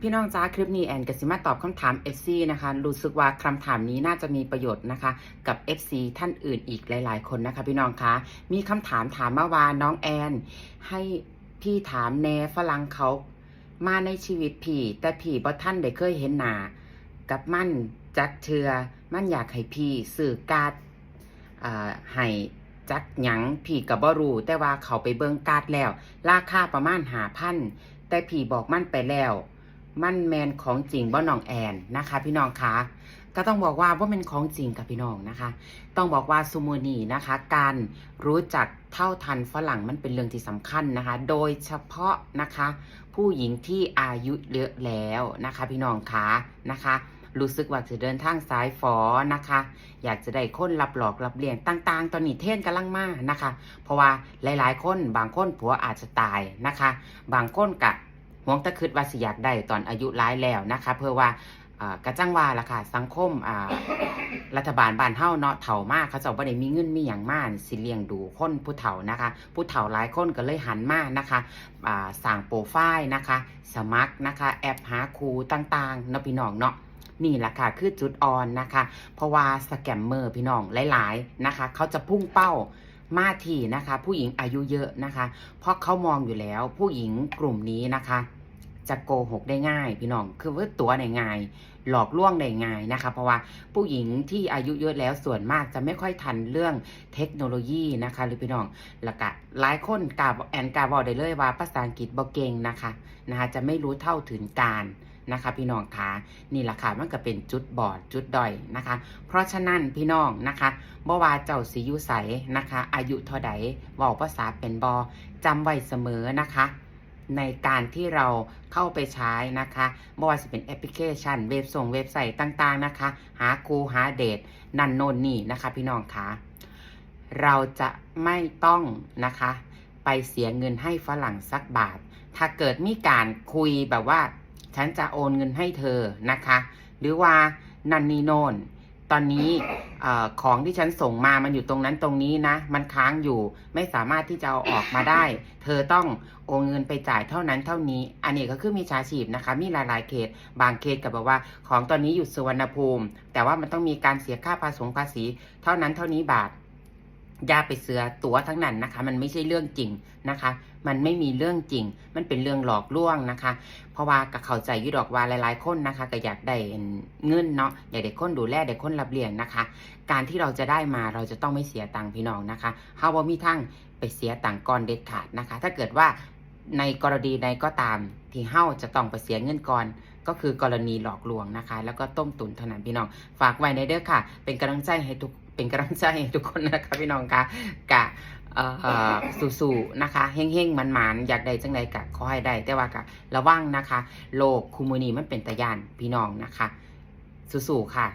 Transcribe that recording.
พี่น้องจ้าคลิปนี้แอนกสิมาตอบคำถาม FC นะคะ รู้สึกว่าคำถามนี้น่าจะมีประโยชน์นะคะ กับ FC ท่านอื่นอีกหลาย ๆ คนนะคะ พี่น้องคะมีคำถามถามมาว่าน้องแอน ให้พี่ถามแนฝรั่งเขามาในชีวิตพี่ แต่พี่บ่ท่านได้เคยเห็นหนากับมั่นจักเทือมั่นอยากให้พี่สื่อการ์ดอ่าให้จักหยังพี่กับบ่รู้แต่ว่าเขาไปเบิ่งการ์ดแล้ว ราคาประมาณหาพันแต่พี่บอกมั่นไปแล้ว มันแมนของจริงบ่น้องแอนนะคะ พี่น้องคะก็ต้องบอกว่าว่าเป็นของจริงกับพี่น้องนะคะ ต้องบอกว่าซูโมนีนะคะ การรู้จักเท่าทันฝรั่งมันเป็นเรื่องที่สำคัญนะคะ โดยเฉพาะนะคะ ผู้หญิงที่อายุเยอะแล้วนะคะ พี่น้องคะนะคะรู้สึกว่าจะเดินทางสายฝอนะคะ อยากจะได้คนรับหลอกรับเลี้ยงต่าง ๆ ตอนนี้เทรนด์กำลังมานะคะ เพราะว่าหลาย ๆ คนบางคนผัวอาจจะตายนะคะ บางคนกะ หวงตะคืดว่าสิอยากได้ตอนอายุร้ายแล้วนะคะ เพื่อว่ากระจังว่าล่ะค่ะ สังคมรัฐบาลบ้านเฮาเนาะเฒ่ามากเขาจ้าบ่ได้มีเงินมีหยังมากสิเลี้ยงดูคนผู้เฒ่านะคะ ผู้เฒ่าหลายคนก็เลยหันมานะคะสร้างโปรไฟล์นะคะ สมัครนะคะแอปหาครูต่างๆเนาะพี่น้องเนาะนี่แหละค่ะคือจุดอ่อนนะคะ เพราะว่าสแกมเมอร์พี่น้องหลายๆนะคะ เขาจะพุ่งเป้ามาที่นะคะ ผู้หญิงอายุเยอะนะคะ เพราะเขามองอยู่แล้วผู้หญิงกลุ่มนี้นะคะ จะโกหกได้ง่าย พี่น้อง คือว่าตัวได้ง่าย หลอกลวงได้ง่ายนะคะ เพราะว่าผู้หญิงที่อายุเยอะแล้วส่วนมากจะไม่ค่อยทันเรื่องเทคโนโลยีนะคะ หรือพี่น้องแล้วก็หลายคนกาแอนกาบอกได้เลยว่าภาษาอังกฤษบ่เก่งนะคะนะคะจะไม่รู้เท่าถึงการนะคะพี่น้องคะนี่แหละค่ะมันก็เป็นจุดบอดจุดด้อยนะคะ เพราะฉะนั้นพี่น้องนะคะบ่ว่าเจ้าสิอยุใสนะคะ อายุเท่าใดว้าภาษาเป็นบอจำไว้เสมอนะคะ ในการที่เราเข้าไปใช้นะคะไม่ว่าจะเป็นแอปพลิเคชัน เว็บส่งเว็บไซต์ต่างๆนะคะ หาครูหาเดทนันโนนนี่นะคะ พี่น้องคะเราจะไม่ต้องนะคะ ไปเสียเงินให้ฝรั่งสักบาท ถ้าเกิดมีการคุยแบบว่า ฉันจะโอนเงินให้เธอนะคะ หรือว่านันนีโนนตอนนี้ อของที่ฉันส่งมามันอยู่ตรงนั้นตรงนี้นะ มันค้างอยู่ไม่สามารถที่จะเอาออกมาได้ เธอต้องโอนเงินไปจ่ายเท่านั้นเท่านี้ อันนี้ก็คือมีชาชีพนะคะ มีหลายๆเขต บางเขตก็บอกว่า ของตอนนี้อยู่สุวรรณภูมิ แต่ว่ามันต้องมีการเสียค่าภาษีภาษี เท่านั้นเท่านี้บาท อย่าไปเสือตัวทั้งนั้นนะคะ มันไม่ใช่เรื่องจริงนะคะ มันไม่มีเรื่องจริง มันเป็นเรื่องหลอกลวงนะคะ เพราะว่าก็เข้าใจยุดอกว่าหลาย ๆ คนนะคะ ก็อยากได้เงินเนาะอยากได้คนดูแลได้คนรับเลี้ยงนะคะ การที่เราจะได้มาเราจะต้องไม่เสียตังค์พี่น้องนะคะเฮาบ่มีทั้งไปเสียตังค์ก่อนเด็ดขาดนะคะ ถ้าเกิดว่าในกรณีใดก็ตามที่เฮาจะต้องไปเสียเงินก่อน ก็คือกรณีหลอกลวงนะคะ แล้วก็ต้มตุ๋นเท่านั้นพี่น้อง ฝากไว้ในเด้อค่ะ เป็นกำลังใจให้ทุกเป็นกำลังใจให้ทุกคนนะคะพี่น้องค่ะกะเอ่สู่ๆนะคะเฮงๆมันๆอยากได้จังใดกะขอให้ได้แต่ว่ากะระวังนะคะ โลกคูมูนีมันเป็นตะยานพี่น้องนะคะ สู่ๆค่ะ